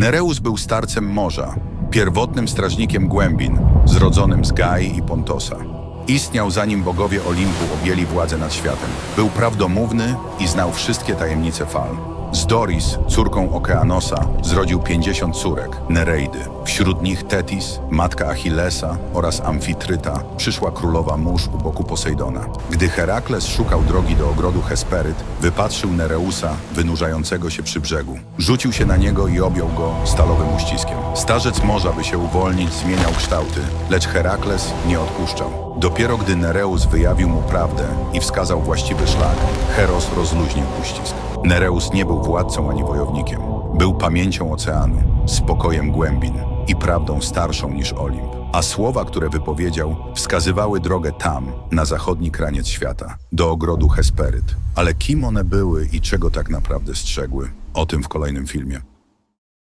Nereus był starcem morza, pierwotnym strażnikiem głębin, zrodzonym z Gai i Pontosa. Istniał zanim bogowie Olimpu objęli władzę nad światem. Był prawdomówny i znał wszystkie tajemnice fal. Z Doris, córką Okeanosa, zrodził 50 córek, Nereidy. Wśród nich Tetis, matka Achillesa oraz Amfitryta, przyszła królowa mórz u boku Posejdona. Gdy Herakles szukał drogi do ogrodu Hesperyt, wypatrzył Nereusa wynurzającego się przy brzegu. Rzucił się na niego i objął go stalowym uściskiem. Starzec morza, by się uwolnić, zmieniał kształty, lecz Herakles nie odpuszczał. Dopiero gdy Nereus wyjawił mu prawdę i wskazał właściwy szlak, Heros rozluźnił uścisk. Nereus nie był władcą ani wojownikiem. Był pamięcią oceanu, spokojem głębin i prawdą starszą niż Olimp. A słowa, które wypowiedział, wskazywały drogę tam, na zachodni kraniec świata, do ogrodu Hesperyt. Ale kim one były i czego tak naprawdę strzegły? O tym w kolejnym filmie.